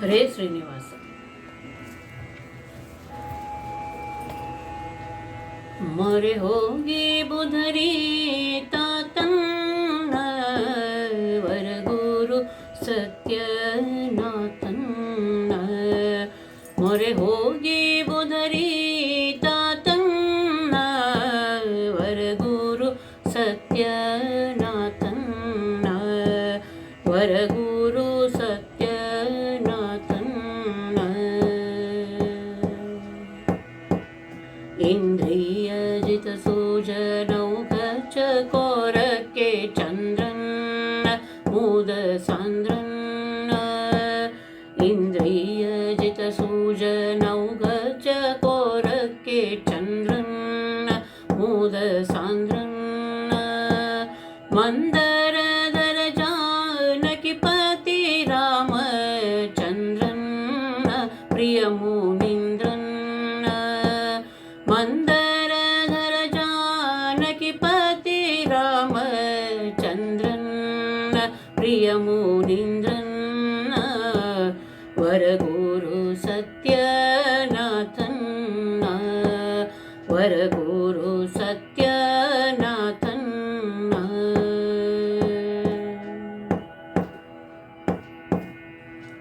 हरे श्रीनिवास। मर होगी बुधरी तो मन्दर जानकिपति रामचन्द्रन् प्रियमुनीन्द्रन् मन्दर जानकिपति रामचन्द्रन् प्रियमुनीन्द्रन् वरगुरु सत्यनाथन् वरगुरु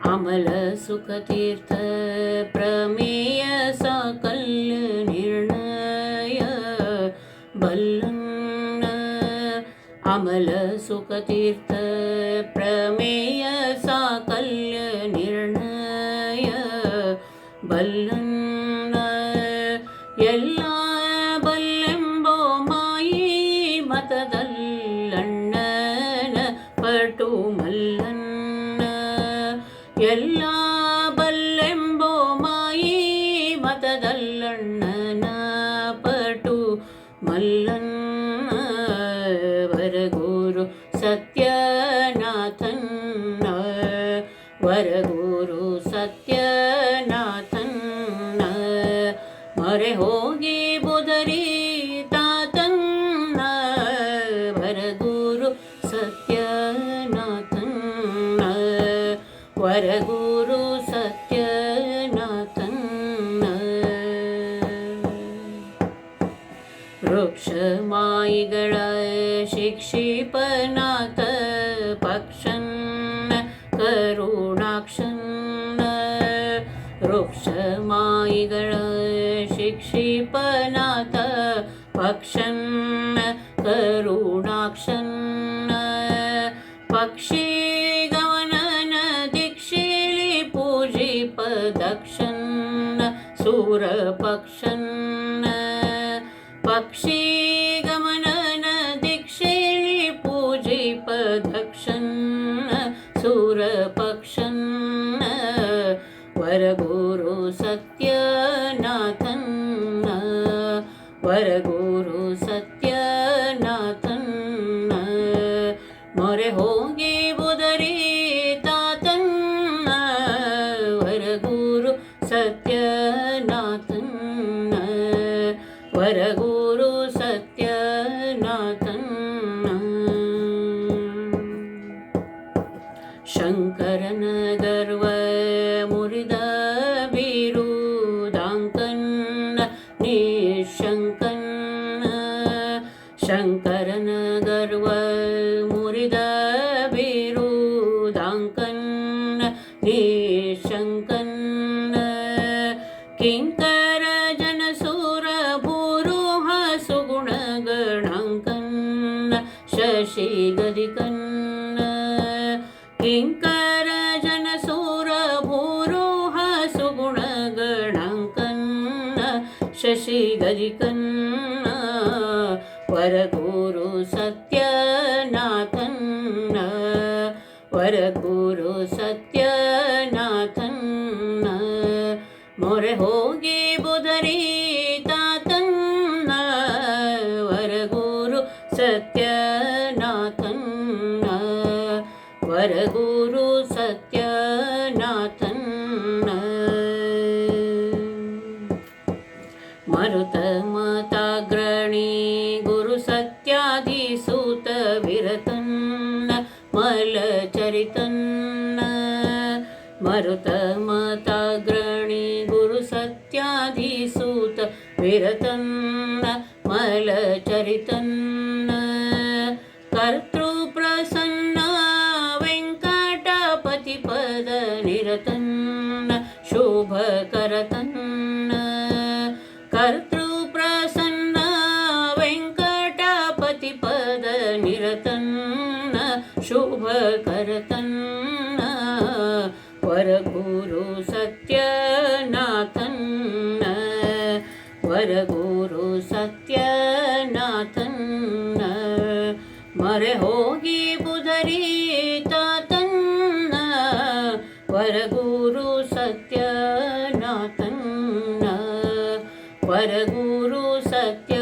अमलसुखतीर्थ प्रमेय निर्णय बल्लन्न अमलसुखतीर्थ प्रमेय निर्णय बल्लन्न മല്ലണ്ണനാപട്ടു മല്ലണ്ണ വരഗുരു സത്യനാഥൻ വരഗുരു സത്യനാഥൻ മറെ ഹോഗി ബുദരി താതൻ വരഗുരു സത്യനാഥൻ വരഗുരു वृक्ष मायि गळ शिक्षिपनात् पक्षन् करुणाक्षन् वृक्ष मायि गळ शिक्षिपनात् पक्षन् करुणाक्षन् पक्षिदानन दीक्षि ली पूजिप ശൂരപക്ഷൻ സൂരപക്ഷൻ വരഗുരു സത്യനാഥൻ വരഗുരു സത്യനാഥൻ മൊരെ ഹോഗി ബുദരി താതൻ വരഗുരു സത്യനാഥൻ വരഗു शाङ्कन्न देशङ्कन्न किङ्कर जनसूरभूरुह सुगुणगणाङ्कन्न शशिगदिकन्न किङ्कर जनसूरभूरुह सुगुणगणाङ्कन्न शशिगदिकन्न वरगुरु सत्यनाथन्न वरगुरु मोरे बुधरी तातन् वरगुरु ವರಗೂರು ಸತ್ಯನಾಥನ್ನ. सत्यनाथन् मरुत माता ग्रणी गुरुसत्याधिसूत विरतन् मल चरितन् ಮರುತ ಮತ विरतन्न मलचरितन्न कर्तृप्रसन्न वेङ्कटपतिपदनिरतन्न शुभकरतन्न कर्तृप्रसन्न वेङ्कटपतिपदनिरतन्न शुभकरतन्न वरगुरु ಮರೆ ಹೋಗಿ ಬುಧರೀತ ತನ್ನ ಸತ್ಯ ಸತ್ಯನಾಥನ್ನ. ವರಗೂರು ಸತ್ಯ